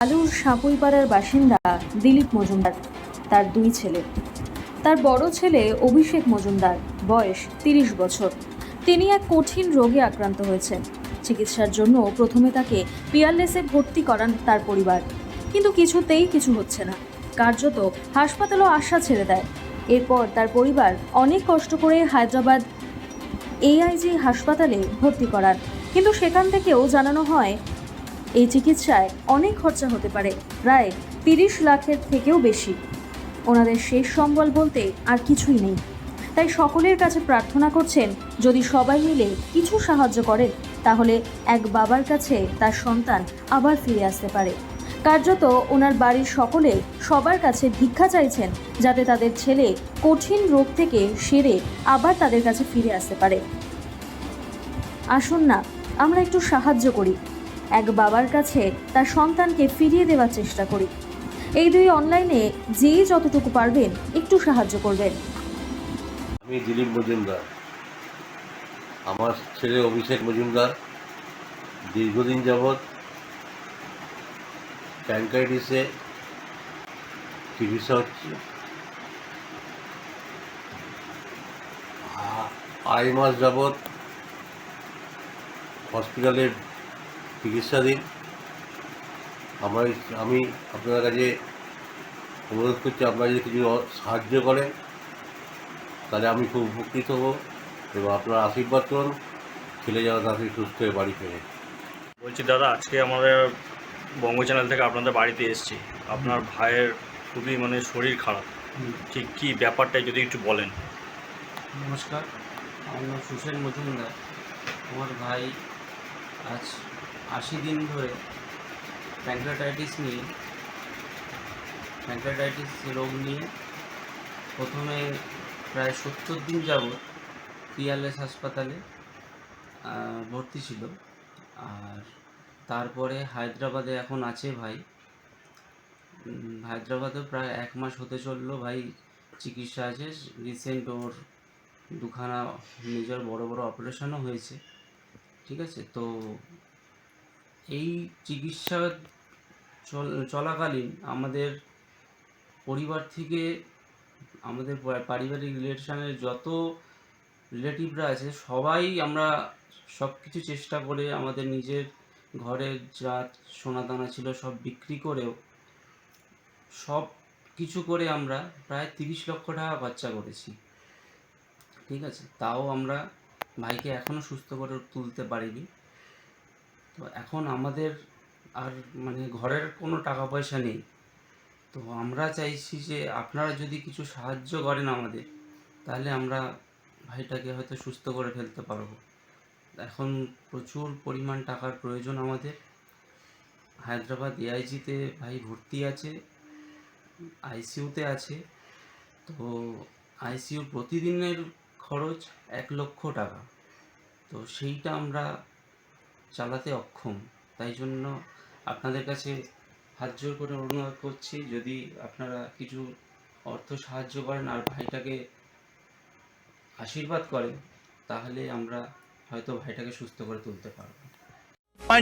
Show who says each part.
Speaker 1: আলুর সাঁপুইপাড়ার বাসিন্দা দিলীপ মজুমদার, তার দুই ছেলে। তার বড় ছেলে অভিষেক মজুমদার, বয়স তিরিশ বছর। তিনি এক কঠিন রোগে আক্রান্ত হয়েছেন। চিকিৎসার জন্য প্রথমে তাকে পিয়ারলেসে ভর্তি করান তার পরিবার। কিন্তু কিছুতেই কিছু হচ্ছে না। কার্যত হাসপাতালও আশা ছেড়ে দেয়। এরপর তার পরিবার অনেক কষ্ট করে হায়দ্রাবাদ এআইজি হাসপাতালে ভর্তি করান। কিন্তু সেখান থেকেও জানানো হয় এই চিকিৎসায় অনেক খরচা হতে পারে, প্রায় তিরিশ লাখের থেকেও বেশি। ওনাদের শেষ সম্বল বলতে আর কিছুই নেই। তাই সকলের কাছে প্রার্থনা করছেন, যদি সবাই মিলে কিছু সাহায্য করেন, তাহলে এক বাবার কাছে তার সন্তান আবার ফিরে আসতে পারে। কার্যত ওনার বাড়ির সকলে সবার কাছে ভিক্ষা চাইছেন, যাতে তাদের ছেলে কঠিন রোগ থেকে সেরে আবার তাদের কাছে ফিরে আসতে পারে। আসুন না, আমরা একটু সাহায্য করি। এক বাবার কাছে তার সন্তানকে ফিরিয়ে দেওয়ার চেষ্টা করি। এই দুই অনলাইনে যেই যতটুকু পারবেন একটু সাহায্য করবেন।
Speaker 2: আমি দিলীপ মজুমদার। আমার ছেলে অভিষেক মজুমদার। দীর্ঘদিন যাবৎ প্যানকাইটিসে চিকিৎসা হচ্ছে। আড়াই মাস যাবৎ হসপিটালের চিকিৎসাধীন। আমার আমি আপনার কাছে অনুরোধ করছি আপনারা যদি কিছু অ- সাহায্য করেন তাহলে আমি খুব উপকৃত হব এবং আপনারা আশীর্বাদ করুন ছেলে যেন তাড়াতাড়ি সুস্থ হয়ে বাড়ি ফেরে।
Speaker 3: বলছি দাদা আজকে আমাদের বঙ্গ চ্যানেল থেকে আপনাদের বাড়িতে এসেছি। আপনার ভাইয়ের খুবই মানে শরীর খারাপ। ঠিক কী ব্যাপারটা যদি একটু বলেন?
Speaker 4: নমস্কার আমার নাম সুশেন মজুমদার। আমার ভাই আজ আশি দিন ধরে প্যাঙ্ক্রাটাইটিস নিয়ে প্যাঙ্ক্রাটাইটিস রোগ নিয়ে প্রথমে প্রায় সত্তর দিন যাবৎ পিয়ারলেস হাসপাতালে ভর্তি ছিল। আর তারপরে হায়দ্রাবাদে এখন আছে ভাই। উম, হায়দ্রাবাদেও প্রায় এক মাস হতে চলল ভাই চিকিৎসা আছে। রিসেন্ট ওর দুখানা নিজের বড় বড় অপারেশনও হয়েছে। ঠিক আছে? তো এই চিকিৎসা চল, চলাকালীন আমাদের পরিবার থেকে আমাদের পারিবারিক রিলেশনের যত রিলেটিভরা আছে, সবাই আমরা সব কিছু চেষ্টা করে আমাদের নিজের ঘরের যা সোনাদানা ছিল সব বিক্রি করেও সব কিছু করে আমরা প্রায় তিরিশ লক্ষ টাকা খরচা করেছি। ঠিক আছে? তাও আমরা ভাইকে এখনও সুস্থ করে তুলতে পারিনি। তো এখন আমাদের আর মানে ঘরের কোনো টাকা পয়সা নেই। তো আমরা চাইছি যে আপনারা যদি কিছু সাহায্য করেন আমাদের, তাহলে আমরা ভাইটাকে হয়তো সুস্থ করে ফেলতে পারব। এখন প্রচুর পরিমাণ টাকার প্রয়োজন আমাদের। হায়দ্রাবাদ এআইজিতে ভাই ভর্তি আছে, আইসিইউতে আছে। তো আইসিইউ প্রতিদিনের খরচ এক লক্ষ টাকা। তো সেইটা আমরা চালাতে অক্ষম। তাই জন্য আপনাদের কাছে হাত জোর করে অনুরোধ করছি, যদি আপনারা কিছু অর্থ সাহায্য করেন আর ভাইটাকে আশীর্বাদ করেন, তাহলে আমরা হয়তো ভাইটাকে সুস্থ করে তুলতে পারব।